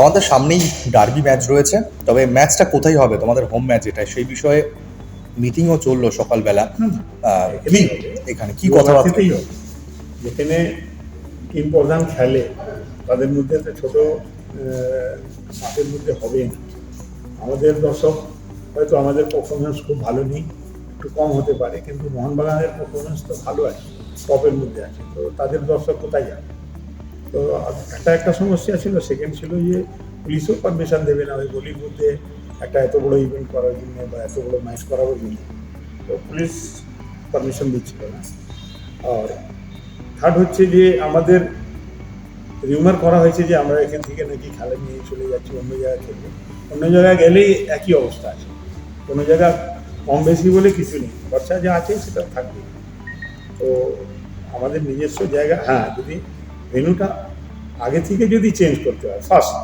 তোমাদের সামনেই derby match রয়েছে। তবে ম্যাচটা কোথায় হবে? তোমাদের হোম ম্যাচ এটা সেই বিষয়ে মিটিংও চলল সকালবেলা। কি? এখানে কি কথাবার্তা? যেখানে টিম প্রধান খেলে তাদের মধ্যে তো ছোট মাঠের মধ্যে হবে না। আমাদের দর্শক হয়তো আমাদের পারফরমেন্স খুব ভালো নেই একটু কম হতে পারে কিন্তু মোহনবাগানের পারফরমেন্স তো ভালো আছে টপের মধ্যে আছে। তো তাদের দর্শক কোথায় যাবে? তো একটা একটা সমস্যা ছিল সেকেন্ড ছিল যে পুলিশও পারমিশন দেবে না ওই গলির মধ্যে একটা এত বড় ইভেন্ট করার জন্য বা এত বড় ম্যাচ করার জন্য। তো পুলিশ পারমিশন দিচ্ছিল না। আর থার্ড হচ্ছে যে আমাদের রিউমার করা হয়েছে যে আমরা এখান থেকে নাকি খেলা নিয়ে চলে যাচ্ছি, অন্য জায়গায় খেলব। অন্য জায়গায় গেলেই একই অবস্থা আছে। কোনো জায়গা কম বেশি বলে কিছু নেই। খরচা যা আছে সেটা থাকবে। তো আমাদের নিজস্ব জায়গা হ্যাঁ যদি ভেনুটা আগে থেকে যদি চেঞ্জ করতে হয় ফার্স্ট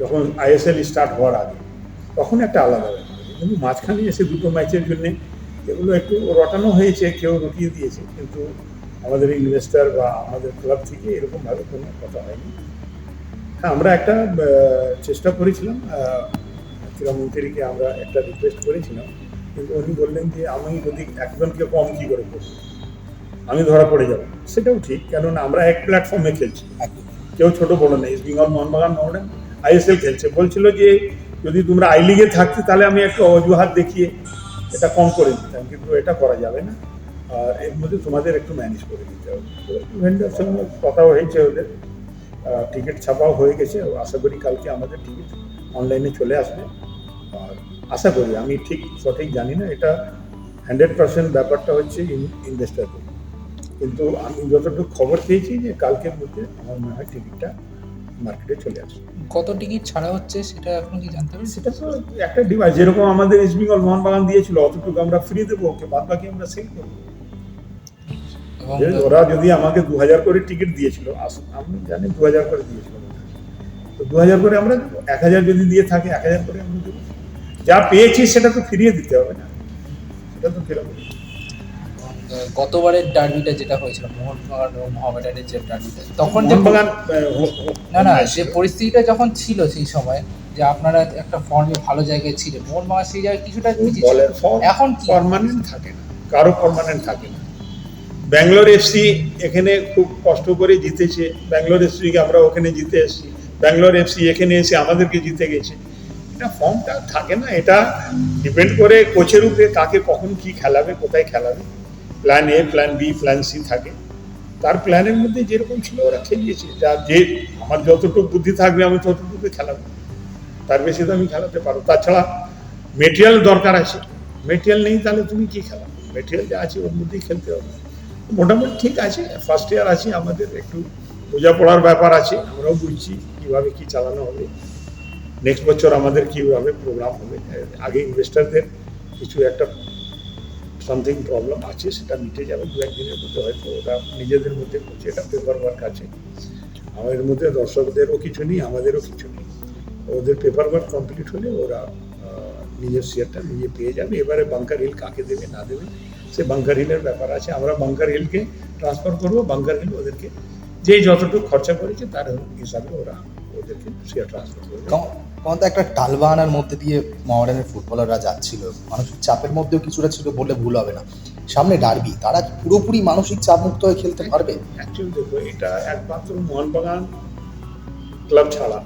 যখন আইএসএল স্টার্ট হওয়ার আগে, তখন একটা আলাদা ব্যাপার। কিন্তু মাঝখানে এসে দুটো ম্যাচের জন্য এগুলো একটু রটানো হয়েছে, কেউ রটিয়ে দিয়েছে, কিন্তু আমাদের ইনভেস্টার বা আমাদের ক্লাব থেকে এরকমভাবে কোনো কথা হয়নি। হ্যাঁ আমরা একটা চেষ্টা করেছিলাম ক্রীড়ামন্ত্রীকে আমরা একটা রিকোয়েস্ট করেছিলাম, কিন্তু উনি বললেন যে, আমি যদি একজনকে কম কী করে করব? আমি ধরা পড়ে যাব। সেটাও ঠিক কেননা আমরা এক প্ল্যাটফর্মে খেলছি। কেউ ছোট বড় নেই। ইস্ট বেঙ্গল মোহনবাগান মোহন আইএসএল খেলছে। বলছিল যে যদি তোমরা আই লিগে থাকতে তাহলে আমি একটা অজুহাত দেখিয়ে এটা কম করে দিতাম। কিন্তু এটা করা যাবে না। আর এর মধ্যে তোমাদের একটু ম্যানেজ করে দিতে হবে। ভেন্ডার সঙ্গে কথা হয়েছে ওদের। টিকিট ছাপাও হয়ে গেছে। আশা করি কালকে আমাদের টিকিট অনলাইনে চলে আসবে। আর আশা করি আমি ঠিক সঠিক জানি না। এটা হান্ড্রেড পার্সেন্ট ব্যাপারটা হচ্ছে ইনভেস্টারদের কিন্তু আমি যতটুকু খবর পেয়েছি যে কালকের মধ্যে আমার মনে হয় টিকিটটা মার্কেটে চলে আসবে। কত টিকিট ছাড়া হচ্ছে সেটা এখন কি জানতে পারছি সেটা তো একটা ডিভাইস যেরকম আমাদের ইস্ট বেঙ্গল মোহনবাগান দিয়েছিল অতটুকু আমরা ফ্রি দেবো ওকে বাদ বাকি আমরা সেল করব। ওরা যদি আমাকে দু হাজার করে টিকিট দিয়েছিল আমি জানি দু হাজার করে দিয়েছিল। তো দু হাজার করে আমরা দেবো এক হাজার যদি দিয়ে থাকে এক হাজার করে আমরা দেবো। যা পেয়েছি সেটা তো ফিরিয়ে দিতে হবে না। সেটা তো ফেরত গতবারের ডার্বিটা যেটা হয়েছিল মোহনবাগান এবং মোহামেডানের যে ডার্বিটা তখন যে না না হয়েছিল। যে পরিস্থিতিটা যখন ছিল সেই সময় যে আপনারা একটা ফর্মে ভালো জায়গায় ছিলেন মোহনবাগান সেই জায়গায় কিছুটা এখন পার্মানেন্ট থাকে না কারও পার্মানেন্ট থাকে না। ব্যাঙ্গালোর এফসি এখানে খুব কষ্ট করে জিতেছে ব্যাঙ্গালোর এফসিকে আমরা ওখানে জিতে এসেছি ব্যাঙ্গালোর এফসি এখানে এসে আমাদেরকে জিতে গেছে। এটা ফর্মটা থাকে না এটা ডিপেন্ড করে কোচের উপরে কাকে কখন কি খেলাবে কোথায় খেলাবে। Plan A plan B plan C থাকে। তার প্ল্যানের মধ্যে যেরকম ছিল ওরা খেলিয়েছে। যা যে আমার যতটুকু বুদ্ধি থাকবে, আমি ততটুকু খেলাবো। তার বেশি তো আমি খেলাতে পারব। তাছাড়া মেটেরিয়াল দরকার আছে। মেটেরিয়াল নেই, তাহলে তুমি কি খেলা? মেটেরিয়াল যা আছে, ওর মধ্যেই খেলতে হবে। মোটামুটি ঠিক আছে। ফার্স্ট ইয়ার আছে, আমাদের একটু বোঝাপড়ার ব্যাপার আছে। আমরাও বুঝছি কীভাবে কি চালানো হবে। নেক্সট বছর আমাদের কীভাবে প্রোগ্রাম হবে। আগে ইনভেস্টারদের কিছু একটা সামথিং প্রবলেম আছে, সেটা মিটে যাবে দু একদিনের মধ্যে, হয়তো ওটা নিজেদের মধ্যে করছে, এটা পেপার ওয়ার্ক আছে। আমাদের মধ্যে দর্শকদেরও কিছু নেই, আমাদেরও কিছু নেই। ওদের পেপার ওয়ার্ক কমপ্লিট হলে ওরা নিজের শেয়ারটা নিজে পেয়ে যাবে। এবারে বাংকার হিল কাকে দেবে, না দেবে, সে বাংকার হিলের ব্যাপার আছে। আমরা বাংকার হিলকে ট্রান্সফার করব বাংকার হিল ওদেরকে যে যতটুকু খরচা করেছে, তার হিসাবে ওরা ওদেরকে শেয়ার ট্রান্সফার তোমার তো একটা টালবাহানার মধ্যে দিয়ে মহারানের ফুটবলাররা যাচ্ছিল। মানসিক চাপের মধ্যেও কিছুটা ছিল বললে ভুল হবে না। সামনে ডার্বি, তারা পুরোপুরি মানসিক চাপ মুক্ত হয়ে খেলতে পারবে? অ্যাকচুয়ালি দেখো, এটা একমাত্র মোহনবাগান ক্লাব ছাড়া।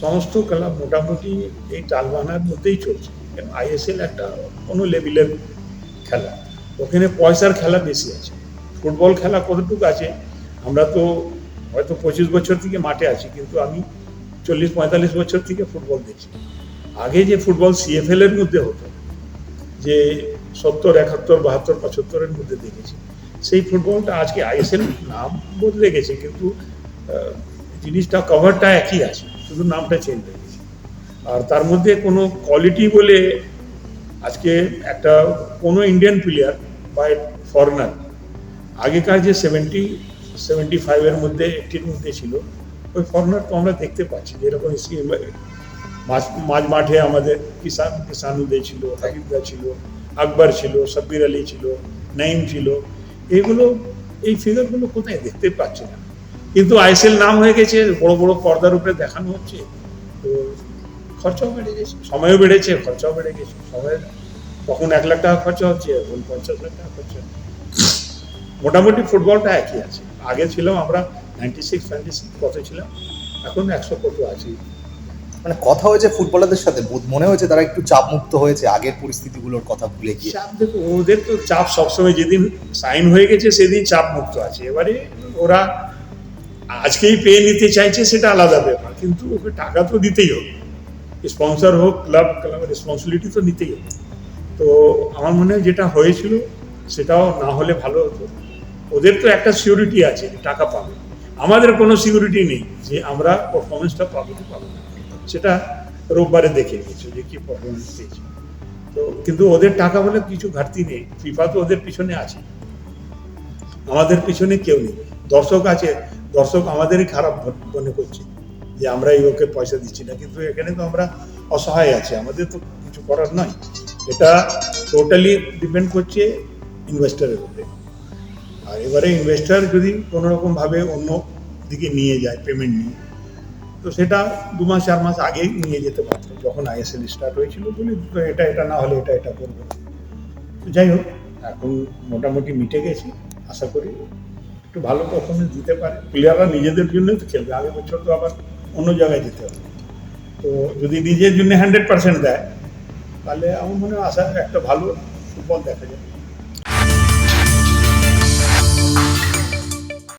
সমস্ত ক্লাব মোটামুটি এই টালবাহানার মধ্যেই চলছে। আইএসএল একটা কোনো লেভেলের খেলা। ওখানে পয়সার খেলা বেশি আছে। ফুটবল খেলা কতটুকু আছে, আমরা তো হয়তো পঁচিশ বছর থেকে মাঠে আছি, কিন্তু আমি চল্লিশ পঁয়তাল্লিশ বছর থেকে ফুটবল দেখছি আগে যে ফুটবল সিএফএল এর মধ্যে হতো, যে সত্তর, একাত্তর, বাহাত্তর পঁচাত্তরের মধ্যে দেখেছি, সেই ফুটবলটা আজকে আইএসএল নাম বদলে গেছে, কিন্তু জিনিসটা কভারটা একই আছে, শুধু নামটা চেঞ্জ হয়ে গেছে। আর তার মধ্যে কোনো কোয়ালিটি বলে আজকে একটা কোনো ইন্ডিয়ান প্লেয়ার বা ফরেনার আগেকার যে সেভেন্টি সেভেন্টি ফাইভের মধ্যে এইটির মধ্যে ছিল। ওই ফরেনার তো আমরা দেখতে পাচ্ছি যেরকম মাঝ মাঝ মাঠে আমাদের কিষান কিষানুদে ছিল হাবিবদা ছিল, আকবর ছিল, সাব্বির আলী ছিল নাইম ছিল। এগুলো, এই ফিগারগুলো কোথায় দেখতে পাচ্ছি না। কিন্তু আইএসএল নাম হয়ে গেছে, বড় বড় পর্দার উপরে দেখানো হচ্ছে। তো খরচাও বেড়ে গেছে, সময়ও বেড়েছে, খরচাও বেড়ে গেছে। সময় তখন এক লাখ টাকা খরচা হচ্ছে, এখন পঞ্চাশ লাখ টাকা খরচা। মোটামুটি ফুটবলটা একই আছে। আগে ছিলাম আমরা নাইনটি সিক্স নাইনটি সিক্স কত ছিলাম এখন একশো কত আছি। মানে কথা হয়েছে ফুটবলারদের সাথে বোধ মনে হয়েছে তারা একটু চাপ মুক্ত হয়েছে আগের পরিস্থিতিগুলোর কথা ভুলে গিয়ে। চাপ দেখো ওদের তো চাপ সবসময় যেদিন সাইন হয়ে গেছে সেদিন চাপ মুক্ত আছে। এবারে ওরা আজকেই পেয়ে নিতে চাইছে সেটা আলাদা ব্যাপার। কিন্তু ওকে টাকা তো দিতেই হবে। স্পন্সর হোক ক্লাব ক্লাবের রেসপন্সিবিলিটি তো নিতেই হবে। তো আমার মনে হয় যেটা হয়েছিল সেটাও না হলে ভালো হতো। ওদের তো একটা সিকিউরিটি আছে টাকা পাবে। আমাদের কোনো সিকিউরিটি নেই যে আমরা পারফরমেন্সটা পাবো কি পাবো সেটা রোববারে দেখে নিয়েছে যে কি পারফরমেন্স পেয়েছে তো কিন্তু ওদের টাকা বলে কিছু ঘাটতি নেই। ফিফা তো ওদের পিছনে আছে। আমাদের পিছনে কেউ নেই। দর্শক আছে। দর্শক আমাদেরই খারাপ মনে করছে যে আমরা ওকে পয়সা দিচ্ছি না। কিন্তু এখানে তো আমরা অসহায় আছি। আমাদের তো কিছু করার নয় এটা টোটালি ডিপেন্ড করছে ইনভেস্টারের উপরে। আর এবারে ইনভেস্টার যদি কোনো রকম ভাবে অন্য দিকে নিয়ে যায় পেমেন্ট নিয়ে, তো সেটা দু মাস, চার মাস আগেই নিয়ে যেতে পারতো, যখন আইএসএল স্টার্ট হয়েছিল বলি এটা এটা না হলে এটা এটা করব। তো যাই হোক, এখন মোটামুটি মিটে গেছি, আশা করি একটু ভালো পারফরমেন্স দিতে পারে। প্লেয়াররা নিজেদের জন্যই তো খেলবে, আগের বছর তো আবার অন্য জায়গায় যেতে হবে। তো যদি নিজের জন্য হান্ড্রেড পার্সেন্ট দেয়, তাহলে আমার মনে হয় আশা, একটা ভালো ফুটবল দেখা যাবে।